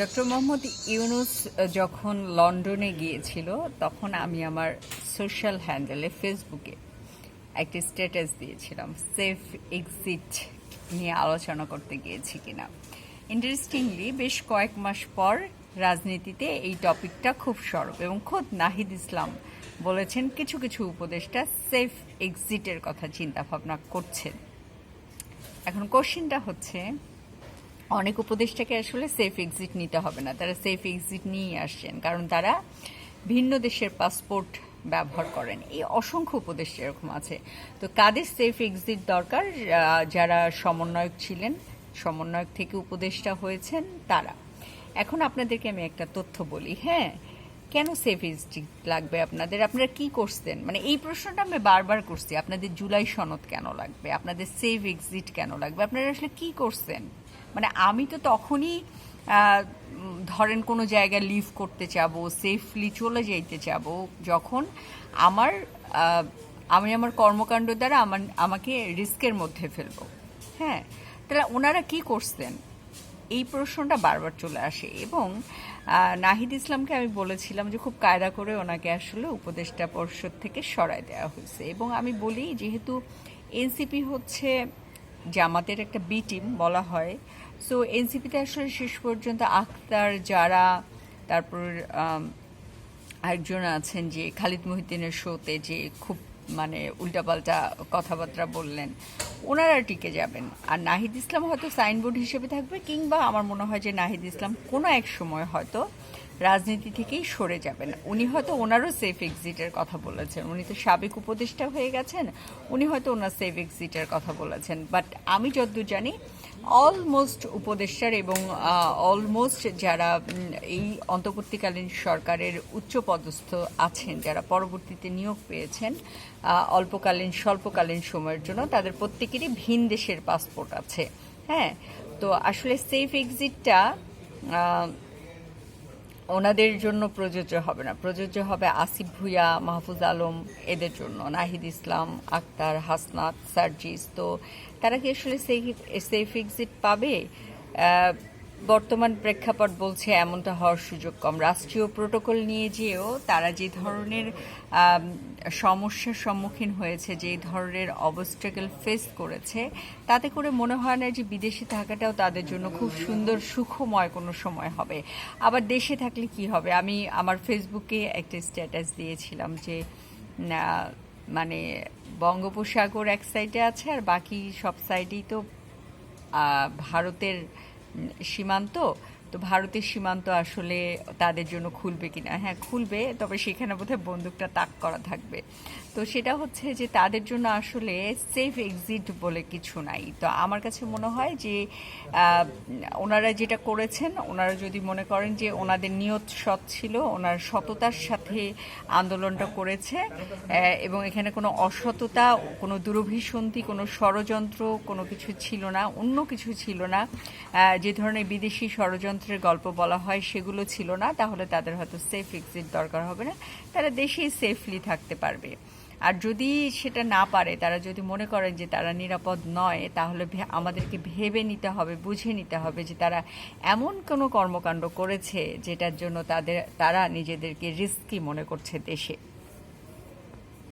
Doctor Mohammad Yunus যখন লন্ডনে গিয়েছিল, তখন আমি আমার সোশ্যাল হ্যান্ডেলে ফেসবুকে একটি স্ট্যাটাস দিয়েছিলাম সেফ এক্সিট নিয়ে আলোচনা করতে গিয়েছি কিনা। ইন্টারেস্টিংলি বেশ কয়েক মাস পর রাজনীতিতে এই টপিকটা খুব সরব এবং খোদ নাহিদ ইসলাম বলেছেন, কিছু কিছু উপদেষ্টা সেফ এক্সিটের কথা চিন্তা ভাবনা করছেন। এখন কোশ্চেনটা হচ্ছে অনেক উপদেষ্টাকে আসলে সেফ এক্সিট নিতে হবে না। তারা সেফ এক্সিট নিয়ে আসছেন। কারণ তারা ভিন্ন দেশের পাসপোর্ট ব্যবহার করেন। এই অসংখ্য উপদেষ্টা এরকম আছে। তো কাদের সেফ এক্সিট দরকার? যারা সমন্বয়ক ছিলেন, সমন্বয়ক থেকে উপদেষ্টা হয়েছেন, তারা। এখন আপনাদেরকে আমি একটা তথ্য বলি। হ্যাঁ কেন সেফ এক্সিট লাগবে আপনাদের? আপনারা কি করছেন? মানে এই প্রশ্নটা আমি বারবার করছি। আপনাদের জুলাই সনদ কেন লাগবে? আপনাদের সেফ এক্সিট কেন লাগবে? আপনারা আসলে কি করছেন? মানে আমি তো তখনই ধরেন কোনো জায়গায় লিভ করতে চাবো সেফলি চলে যেতে চাবো যখন আমার আমি আমার কর্মকাণ্ড দ্বারা আমার, আমাকে রিস্কের মধ্যে ফেলব। হ্যাঁ? তাহলে ওনারা কি করছেন? এই প্রশ্নটা বারবার চলে আসে এবং নাহিদ ইসলামকে আমি বলেছিলাম যে খুব কায়দা করে ওনাকে আসলে উপদেষ্টা পর্ষদ থেকে সরায় দেওয়া হয়েছে। এবং আমি বলি, যেহেতু এনসিপি হচ্ছে জামাতের একটা বি টিম বলা হয়। সো এনসিপিতে আসলে শেষ পর্যন্ত আখতার যারা, তারপর আরেকজন আছেন যে খালিদ মহিদ্দিনের শোতে যে খুব মানে উল্টাপাল্টা কথাবার্তা বললেন, ওনারা টিকে যাবেন। আর নাহিদ ইসলাম হয়তো সাইনবোর্ড হিসেবে থাকবে, কিংবা আমার মনে হয় যে নাহিদ ইসলাম কোনো এক সময় হয়তো রাজনীতি থেকেই সরে যাবেন। উনি হয়তো ওনারও সেফ এক্সিটের কথা বলেছেন। উনি তো সাবেক উপদেষ্টা হয়ে গেছেন। উনি হয়তো ওনার সেফ এক্সিটের কথা বলেছেন। বাট আমি যতদূর জানি অলমোস্ট উপদেষ্টার এবং অলমোস্ট যারা এই অন্তর্বর্তীকালীন সরকারের উচ্চপদস্থ আছেন, যারা পরবর্তীতে নিয়োগ পেয়েছেন অল্পকালীন, স্বল্পকালীন সময়ের জন্য, তাদের প্রত্যেকেরই ভিন দেশের পাসপোর্ট আছে। হ্যাঁ? তো আসলে সেফ এক্সিটটা ওনাদের জন্য প্রযোজ্য হবে না। প্রযোজ্য হবে আসিফ ভুইয়া, মাহফুজ আলম এদের জন্য। নাহিদ ইসলাম, আক্তার হাসনাত, সার্জিস। তো তারা কি আসলে সেই সেফ এক্সিট পাবে? বর্তমান প্রেক্ষাপট বলছে এমনটা হওয়ার সুযোগ কম। রাষ্ট্রীয় প্রোটোকল নিয়ে যেও তারা যে ধরনের সমস্যার সম্মুখীন হয়েছে, যে ধরনের অবস্ট্রাগল ফেস করেছে, তাতে করে মনে হয় না যে বিদেশে থাকাটাও তাদের জন্য খুব সুন্দর, সুখময় কোনো সময় হবে। আবার দেশে থাকলে কি হবে? আমি আমার ফেসবুকে একটা স্ট্যাটাস দিয়েছিলাম যে মানে বঙ্গোপসাগর এক সাইডে আছে আর বাকি সব সাইডেই তো ভারতের সীমান্ত তো ভারতের সীমান্ত আসলে তাদের জন্য খুলবে কিনা? হ্যাঁ খুলবে, তবে সেখানে বোধহয় বন্দুকটা তাক করা থাকবে। তো সেটা হচ্ছে যে তাদের জন্য আসলে সেফ এক্সিট বলে কিছু নাই। তো আমার কাছে মনে হয় যে ওনারা যেটা করেছেন, ওনারা যদি মনে করেন যে ওনাদের নিয়ত সৎ ছিল, ওনার সততার সাথে আন্দোলনটা করেছে এবং এখানে কোনো অসততা, কোনো দুরভিসন্ধি, কোনো ষড়যন্ত্র, কোনো কিছু ছিল না, অন্য কিছু ছিল না যে ধরনের বিদেশি ষড়যন্ত্রের গল্প বলা হয়, সেগুলো ছিল না। তাহলে তাদের হয়তো সেফ এক্সিট দরকার হবে না। তারা দেশেই সেফলি থাকতে পারবে। আর যদি সেটা না পারে, তারা যদি মনে করেন যে তারা নিরাপদ নয়, তাহলে আমাদেরকে ভেবে নিতে হবে, বুঝে নিতে হবে যে তারা এমন কোনো কর্মকাণ্ড করেছে যেটার জন্য তাদের তারা নিজেদেরকে রিস্কি মনে করছে দেশে।